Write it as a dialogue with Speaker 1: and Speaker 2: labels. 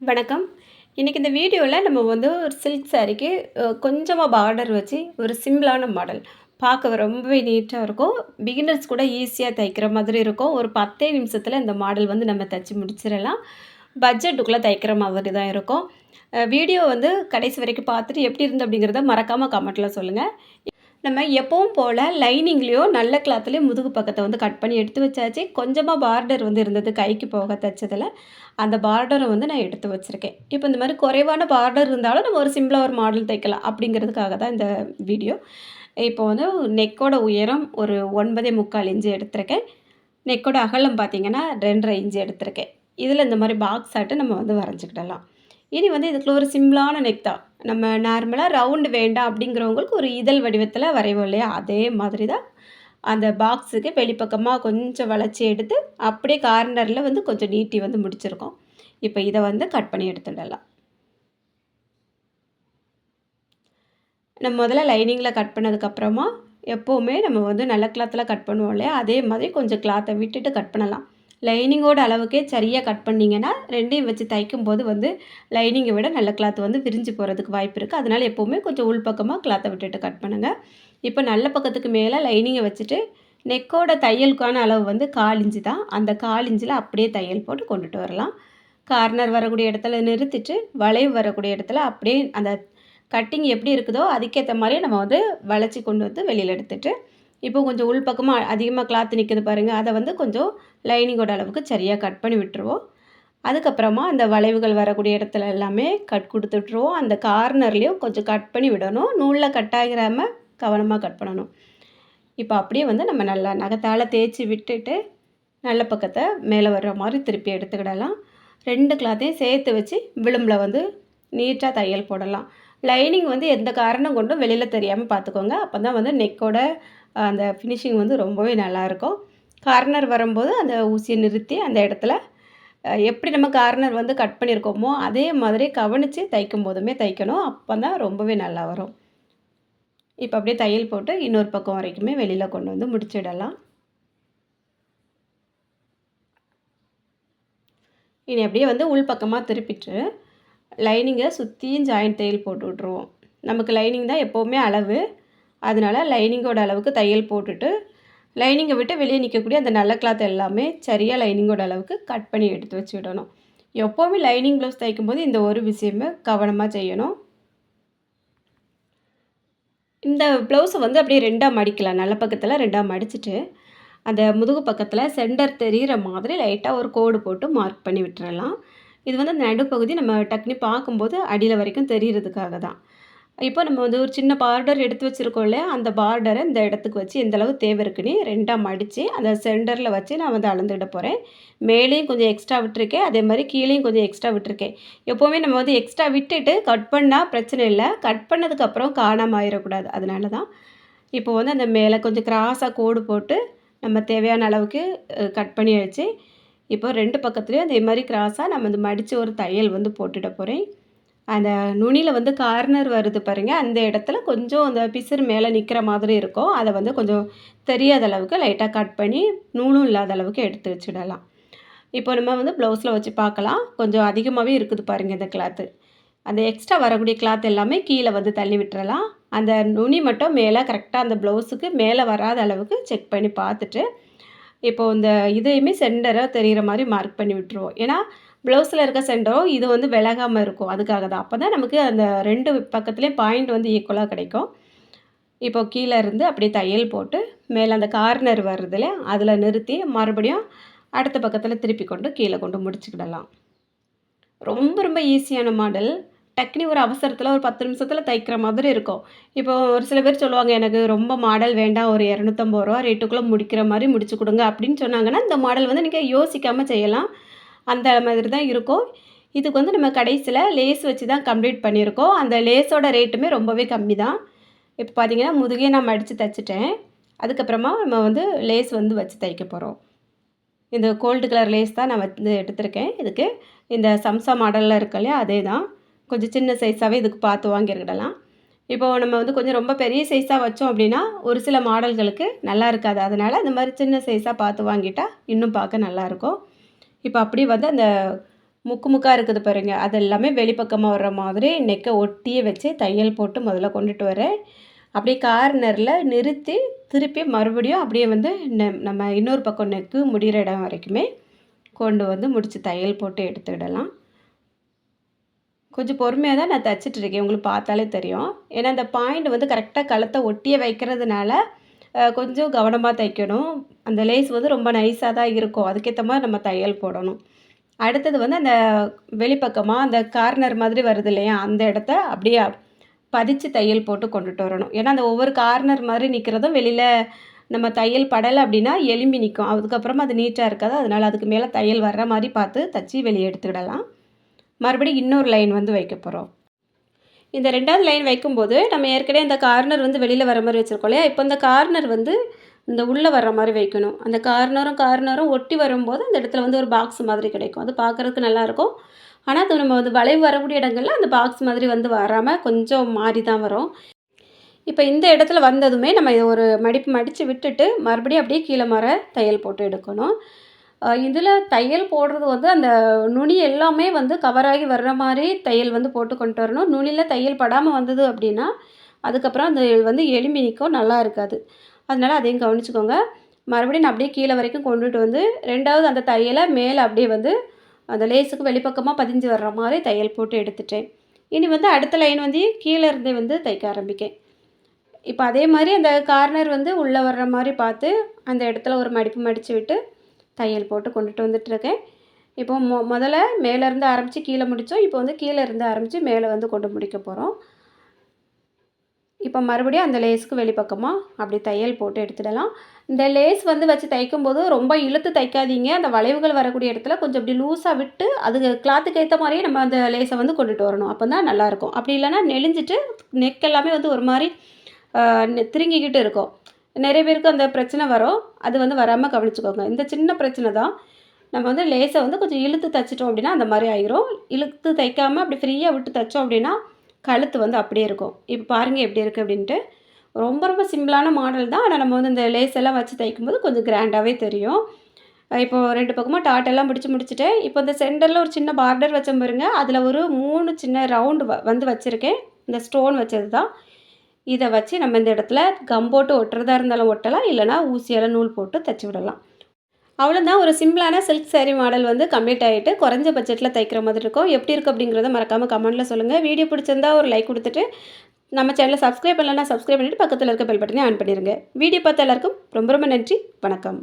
Speaker 1: வணக்கம். இன்றைக்கி இந்த வீடியோவில் நம்ம வந்து ஒரு சில்க் சாரீக்கு கொஞ்சமாக பார்டர் வச்சு ஒரு சிம்பிளான மாடல். பார்க்க ரொம்பவே நீட்டாக இருக்கும். பிகினர்ஸ் கூட ஈஸியாக தைக்கிற மாதிரி இருக்கும். ஒரு பத்தே நிமிஷத்தில் இந்த மாடல் வந்து நம்ம தைச்சி முடிச்சிடலாம் பட்ஜெட்டுக்குள்ளே தைக்கிற மாதிரி தான் இருக்கும். வீடியோ வந்து கடைசி வரைக்கும் பார்த்துட்டு எப்படி இருந்து அப்படிங்கிறத மறக்காமல் கமெண்ட்டில் சொல்லுங்கள் நம்ம எப்பவும் போல் லைனிங்லேயோ நல்ல கிளாத்துலேயோ முதுகு பக்கத்தை வந்து கட் பண்ணி எடுத்து வச்சாச்சு. கொஞ்சமாக பார்டர் வந்து இருந்தது கைக்கு போக தைச்சதில் அந்த பார்டரை வந்து நான் எடுத்து வச்சிருக்கேன். இப்போ இந்த மாதிரி குறைவான பார்டர் இருந்தாலும் நம்ம ஒரு சிம்பிளா ஒரு மாடல் தைக்கலாம். அப்படிங்கிறதுக்காக தான் இந்த வீடியோ. இப்போ வந்து நெக்கோட உயரம் ஒரு ஒன்பதே முக்கால் இஞ்சி எடுத்திருக்கேன். நெக்கோட அகலம் பார்த்தீங்கன்னா ரெண்டரை இஞ்சி எடுத்திருக்கேன். இதில் இந்த மாதிரி பாக்ஸ் ஆட்டம் நம்ம வந்து வரைஞ்சிக்கிடலாம் இனி வந்து இதுக்குள்ள ஒரு சிம்பிளான நெக் தான். நம்ம நார்மலாக ரவுண்டு வேண்டாம் அப்படிங்கிறவங்களுக்கு ஒரு இதழ் வடிவத்தில் வரைவோம் இல்லையா? அதே மாதிரி தான் அந்த பாக்ஸுக்கு வெளிப்பக்கமாக கொஞ்சம் வளைச்சி எடுத்து, அப்படியே கார்னரில் வந்து கொஞ்சம் நீட்டி வந்து முடிச்சிருக்கோம். இப்போ இதை வந்து கட் பண்ணி எடுத்துடலாம். நம்ம முதல்ல லைனிங்கில் கட் பண்ணதுக்கப்புறமா, எப்போவுமே நம்ம வந்து நல்ல கிளாத்தில் கட் பண்ணுவோம் இல்லையா? அதே மாதிரி கொஞ்சம் கிளாத்தை விட்டுட்டு கட் பண்ணலாம். லைனிங்கோட அளவுக்கே சரியாக கட் பண்ணிங்கன்னா ரெண்டையும் வச்சு தைக்கும்போது வந்து லைனிங்கை விட நல்ல கிளாத் வந்து விரிஞ்சு போகிறதுக்கு வாய்ப்பு இருக்குது அதனால் எப்போவுமே கொஞ்சம் உள் பக்கமாக கிளாத்தை விட்டுட்டு கட் பண்ணுங்கள் இப்போ நல்ல பக்கத்துக்கு மேலே லைனிங்கை வச்சுட்டு, நெக்கோட தையலுக்கான அளவு வந்து 1/4 தான். அந்த கால் இஞ்சில் அப்படியே தையல் போட்டு கொண்டுட்டு வரலாம். கார்னர் வரக்கூடிய இடத்துல நிறுத்திட்டு, வளைவு வரக்கூடிய இடத்துல அப்படியே அந்த கட்டிங் எப்படி இருக்குதோ, அதுக்கேற்ற மாதிரி நம்ம வந்து வளைச்சி கொண்டு வந்து வெளியில் எடுத்துகிட்டு இப்போ கொஞ்சம் உள்பக்கமா அதிகமாக கிளாத் நிற்கிது பாருங்கள் அதை வந்து கொஞ்சம் லைனிங்கோட அளவுக்கு சரியாக கட் பண்ணி விட்டுருவோம். அதுக்கப்புறமா அந்த வளைவுகள் வரக்கூடிய இடத்துல எல்லாமே கட் கொடுத்து விட்டுருவோம். அந்த கார்னர்லேயும் கொஞ்சம் கட் பண்ணி விடணும். நூலில் கட் ஆகிராமல் கவனமாக கட் பண்ணணும். இப்போ அப்படியே வந்து நம்ம நல்லா நகத்தால் தேய்ச்சி விட்டுட்டு, நல்ல பக்கத்தை மேலே வர்ற மாதிரி திருப்பி எடுத்துக்கிடலாம். ரெண்டு கிளாத்தையும் சேர்த்து வச்சு விளிம்பில் வந்து நீட்டாக தையல் போடலாம். லைனிங் வந்து எந்த காரணம் கொண்டும் வெளியில் தெரியாமல் பார்த்துக்கோங்க. அப்போ தான் வந்து நெக்கோட அந்த ஃபினிஷிங் வந்து ரொம்பவே நல்லாயிருக்கும். கார்னர் வரும்போது அந்த ஊசியை நிறுத்தி அந்த இடத்துல எப்படி நம்ம கார்னர் வந்து கட் பண்ணியிருக்கோமோ, அதே மாதிரி கவனிச்சு தைக்கும்போதுமே தைக்கணும். அப்போ தான் ரொம்பவே நல்லா வரும். இப்போ அப்படியே தையல் போட்டு இன்னொரு பக்கம் வரைக்குமே வெளியில் கொண்டு வந்து முடிச்சிடலாம். இனி அப்படியே வந்து உள்பக்கமாக திருப்பிட்டு, லைனிங்கை சுற்றியும் ஜாயின் தையல் போட்டு விட்ருவோம் நமக்கு லைனிங் தான் எப்போவுமே அளவு. அதனால் லைனிங்கோட அளவுக்கு தையல் போட்டுட்டு, லைனிங்கை விட்டு வெளியே நிற்கக்கூடிய அந்த நல்ல கிளாத் எல்லாமே சரியாக லைனிங்கோட அளவுக்கு கட் பண்ணி எடுத்து வச்சுடணும். எப்போவுமே லைனிங் ப்ளவுஸ் தைக்கும்போது இந்த ஒரு விஷயமே கவனமாக செய்யணும். இந்த ப்ளவுஸை வந்து அப்படியே ரெண்டாக மடிக்கலாம். நல்ல பக்கத்தில் ரெண்டாக மடிச்சுட்டு, அந்த முதுகு பக்கத்தில் சென்டர் தெரியிற மாதிரி லைட்டாக ஒரு கோடு போட்டு மார்க் பண்ணி விட்டுறலாம். இது வந்து நடுப்பகுதி நம்ம டக்குனு பார்க்கும்போது அடியில் வரைக்கும் தெரிகிறதுக்காக தான். இப்போ நம்ம வந்து ஒரு சின்ன பார்டர் எடுத்து வச்சுருக்கோம்ல இல்லையா? அந்த பார்டரை இந்த இடத்துக்கு வச்சு எந்தளவு தேவை இருக்குன்னு ரெண்டாக மடித்து அந்த சென்டரில் வச்சு நான் வந்து அளந்துட போகிறேன் மேலேயும் கொஞ்சம் எக்ஸ்ட்ரா விட்டுருக்கேன். அதே மாதிரி கீழேயும் கொஞ்சம் எக்ஸ்ட்ரா விட்டுருக்கேன். எப்போவுமே நம்ம வந்து எக்ஸ்ட்ரா விட்டுட்டு கட் பண்ணால் பிரச்சனை இல்லை கட் பண்ணதுக்கப்புறம் காணாமல் ஆயிடக்கூடாது அதனால தான். இப்போ வந்து அந்த மேலே கொஞ்சம் கிராஸாக கோடு போட்டு, நம்ம தேவையான அளவுக்கு கட் பண்ணி வச்சு இப்போ ரெண்டு பக்கத்துலேயும் அதே மாதிரி கிராஸாக நம்ம வந்து மடித்து ஒரு தையல் வந்து போட்டுட போகிறேன் அந்த நுனியில் வந்து கார்னர் வருது பாருங்க. அந்த இடத்துல கொஞ்சம் அந்த பிசிறு மேலே நிற்கிற மாதிரி இருக்கும். அதை வந்து கொஞ்சம் தெரியாத அளவுக்கு லைட்டாக கட் பண்ணி, நூலும் இல்லாத அளவுக்கு எடுத்து வச்சுடலாம். இப்போ நம்ம வந்து ப்ளவுஸில் வச்சு பார்க்கலாம். கொஞ்சம் அதிகமாகவே இருக்குது பாருங்க இந்த கிளாத்து. அந்த எக்ஸ்ட்ரா வரக்கூடிய கிளாத் எல்லாமே கீழே வந்து தள்ளி விட்டுறலாம். அந்த நுனி மட்டும் மேலே கரெக்டாக அந்த ப்ளவுஸுக்கு மேலே வராத அளவுக்கு செக் பண்ணி பார்த்துட்டு, இப்போ இந்த இதையுமே சென்டராக தெரிகிற மாதிரி மார்க் பண்ணி விட்டுருவோம். ஏன்னா, ப்ளவுஸில் இருக்க சென்டரும் இது வந்து விலகாமல் இருக்கும். அதுக்காக தான். அப்போ தான் நமக்கு அந்த ரெண்டு பக்கத்துலேயும் பாயிண்ட் வந்து ஈக்குவலாக கிடைக்கும். இப்போ கீழே இருந்து அப்படியே தையல் போட்டு, மேலே அந்த கார்னர் வருது அதில் நிறுத்தி மறுபடியும் அடுத்த பக்கத்தில் திருப்பி கொண்டு கீழே கொண்டு முடிச்சுக்கிடலாம். ரொம்ப ரொம்ப ஈஸியான மாடல். டக்குனு ஒரு அவசரத்தில் ஒரு பத்து நிமிஷத்தில் தைக்கிற மாதிரி இருக்கும். இப்போ ஒரு சில பேர் சொல்லுவாங்க, "எனக்கு ரொம்ப மாடல் வேண்டாம். ஒரு இரநூத்தம்பது ரூபா ரேட்டுக்குள்ளே முடிக்கிற மாதிரி முடிச்சு கொடுங்க அப்படின்னு சொன்னாங்கன்னா, இந்த மாடல் வந்து நீங்கள் யோசிக்காமல் செய்யலாம். அந்த மாதிரி தான் இருக்கும். இதுக்கு வந்து நம்ம கடைசியில் லேஸ் வச்சு தான் கம்ப்ளீட் பண்ணியிருக்கோம். அந்த லேஸோட ரேட்டுமே ரொம்பவே கம்மி தான். இப்போ பார்த்தீங்கன்னா, முதுகையை நான் அடித்து தைச்சிட்டேன் அதுக்கப்புறமா நம்ம வந்து லேஸ் வந்து வச்சு தைக்க போகிறோம் இந்த கோல்டு கலர் லேஸ் தான் நான் வந்து எடுத்திருக்கேன். இதுக்கு இந்த சம்சா மாடலில் இருக்கு இல்லையா? அதே தான். கொஞ்சம் சின்ன சைஸாகவே இதுக்கு பார்த்து வாங்கிக்கிடலாம். இப்போ நம்ம வந்து கொஞ்சம் ரொம்ப பெரிய சைஸாக வச்சோம் அப்படின்னா, ஒரு சில மாடல்களுக்கு நல்லா இருக்காது. அதனால் இந்த மாதிரி சின்ன சைஸாக பார்த்து வாங்கிட்டால் இன்னும் பார்க்க நல்லாயிருக்கும். இப்போ அப்படி வந்து அந்த முக்கு முக்காக இருக்குது பாருங்க அது எல்லாமே வெளிப்பக்கமாக வர்ற மாதிரி நெக்கை ஒட்டியே வச்சு தையல் போட்டு முதல்ல கொண்டுட்டு வரேன் அப்படியே கார்னரில் நிறுத்தி திருப்பி மறுபடியும் அப்படியே வந்து நம்ம இன்னொரு பக்கம் நெக்கு முடிகிற இடம் வரைக்குமே கொண்டு வந்து முடித்து தையல் போட்டு எடுத்துக்கிடலாம் கொஞ்சம் பொறுமையாக தான் நான் தைச்சிட்டு இருக்கேன். உங்களுக்கு பார்த்தாலே தெரியும். ஏன்னா அந்த பாயிண்ட் வந்து கரெக்டாக கழுத்தை ஒட்டியே வைக்கிறதுனால கொஞ்சம் கவனமாக தைக்கணும். அந்த லேஸ் வந்து ரொம்ப நைஸாக தான் இருக்கும். அதுக்கேற்ற மாதிரி நம்ம தையல் போடணும். அடுத்தது வந்து அந்த வெளிப்பக்கமாக அந்த கார்னர் மாதிரி வருது இல்லையா? அந்த இடத்த அப்படியே பதிச்சு தையல் போட்டு கொண்டுட்டு வரணும். ஏன்னா அந்த ஒவ்வொரு கார்னர் மாதிரி நிற்கிறதும் வெளியில் நம்ம தையல் படலை அப்படின்னா எலும்பி நிற்கும் அதுக்கப்புறமா அது நீட்டாக இருக்காது. அதனால் அதுக்கு மேலே தையல் வர்ற மாதிரி பார்த்து தச்சு வெளியே எடுத்துக்கிடலாம். மறுபடியும் இன்னொரு லைன் வந்து வைக்க போகிறோம் இந்த ரெண்டாவது லைன் வைக்கும்போது நம்ம ஏற்கனவே இந்த கார்னர் வந்து வெளியில் வர மாதிரி வச்சுருக்கோம் இல்லையா? இப்போ இந்த கார்னர் வந்து இந்த உள்ளே வர்ற மாதிரி வைக்கணும். அந்த கார்னரும் கார்னரும் ஒட்டி வரும்போது அந்த இடத்துல வந்து ஒரு பாக்ஸ் மாதிரி கிடைக்கும். அது பார்க்குறதுக்கு நல்லாயிருக்கும் ஆனால் அது நம்ம வந்து வளைவு வரக்கூடிய இடங்களில் அந்த பாக்ஸ் மாதிரி வந்து வராமல் கொஞ்சம் மாறி தான் வரும். இப்போ இந்த இடத்துல வந்ததுமே நம்ம ஒரு மடிப்பு மடித்து விட்டுட்டு மறுபடியும் அப்படியே கீழே மர தையல் போட்டு எடுக்கணும். இதில் தையல் போடுறது வந்து அந்த நுனி எல்லாமே வந்து கவராகி வர்ற மாதிரி தையல் வந்து போட்டு கொண்டு வரணும். நுனியில் தையல் படாமல் வந்தது அப்படின்னா அதுக்கப்புறம் அந்த வந்து எலும்பி நிற்கும் நல்லா இருக்காது. அதனால் அதையும் கவனிச்சுக்கோங்க. மறுபடியும் நான் அப்படியே கீழே வரைக்கும் கொண்டுட்டு வந்து ரெண்டாவது அந்த தையலை மேலே அப்படியே வந்து அந்த லேஸுக்கு வெளிப்பக்கமாக பதிஞ்சு வர்ற மாதிரி தையல் போட்டு எடுத்துட்டேன். இனி வந்து அடுத்த லைன் வந்து கீழே இருந்தே வந்து தைக்க ஆரம்பிக்கேன். இப்போ அதே மாதிரி அந்த கார்னர் வந்து உள்ளே வர்ற மாதிரி பார்த்து அந்த இடத்துல ஒரு மடிப்பு மடித்து விட்டு தையல் போட்டு கொண்டுட்டு வந்துட்டுருக்கேன். இப்போ மொ முதல்ல மேலேருந்து ஆரம்பித்து கீழே முடித்தோம் இப்போ வந்து கீழே இருந்து ஆரம்பித்து மேலே வந்து கொண்டு முடிக்க போகிறோம் இப்போ மறுபடியும் அந்த லேஸுக்கு வெளிப்பக்கமாக அப்படி தையல் போட்டு எடுத்துடலாம். இந்த லேஸ் வந்து வச்சு தைக்கும்போது ரொம்ப இழுத்து தைக்காதீங்க. அந்த வளைவுகள் வரக்கூடிய இடத்துல கொஞ்சம் அப்படி லூஸாக விட்டு அது கிளாத்துக்கு ஏற்ற மாதிரியே நம்ம அந்த லேஸை வந்து கொண்டுட்டு வரணும். அப்போ தான் நல்லாயிருக்கும் அப்படி இல்லைன்னா நெளிஞ்சிட்டு நெக் எல்லாமே வந்து ஒரு மாதிரி திருங்கிக்கிட்டு இருக்கும். நிறைய பேருக்கு அந்த பிரச்சனை வரும். அது வந்து வராமல் கவனிச்சுக்கோங்க. இந்த சின்ன பிரச்சனை தான். நம்ம வந்து லேஸை வந்து கொஞ்சம் இழுத்து தைச்சிட்டோம் அப்படின்னா அந்த மாதிரி ஆயிரும். இழுத்து தைக்காமல் அப்படி ஃப்ரீயாக விட்டு தைச்சோம் அப்படின்னா கழுத்து வந்து அப்படியே இருக்கும். இப்போ பாருங்கள் எப்படி இருக்குது அப்படின்ட்டு. ரொம்ப ரொம்ப சிம்பிளான மாடல் தான். ஆனால் நம்ம வந்து இந்த லேஸ் எல்லாம் வச்சு தைக்கும்போது கொஞ்சம் கிராண்டாகவே தெரியும். இப்போது ரெண்டு பக்கமாக டாட்டெல்லாம் பிடிச்சி முடிச்சுட்டு இப்போ இந்த சென்டரில் ஒரு சின்ன பார்டர் வச்ச பாருங்க. அதில் ஒரு மூணு சின்ன ரவுண்டு வந்து வச்சுருக்கேன். இந்த ஸ்டோன் வச்சது தான் இதை வச்சு நம்ம இந்த இடத்துல கம் போட்டு ஒட்டுறதா இருந்தாலும் ஒட்டலாம் இல்லைனா ஊசியால் நூல் போட்டு தைச்சி விடலாம். அவ்வளோதான் ஒரு சிம்பிளான சில்க் சாரீ மாடல் வந்து கம்ப்ளீட் ஆகிட்டு குறைஞ்ச பட்ஜெட்டில் தைக்கிற மாதிரி இருக்கும். எப்படி இருக்குது அப்படிங்கிறத மறக்காமல் கமெண்ட்டில் சொல்லுங்கள் வீடியோ பிடிச்சிருந்தா ஒரு லைக் கொடுத்துட்டு நம்ம சேனலை சப்ஸ்கிரைப் பண்ணலன்னா சப்ஸ்கிரைப் பண்ணிவிட்டு பக்கத்தில் இருக்க பெல் பட்டனே ஆன் பண்ணிடுங்க வீடியோ பார்த்த எல்லாருக்கும் ரொம்ப ரொம்ப நன்றி. வணக்கம்.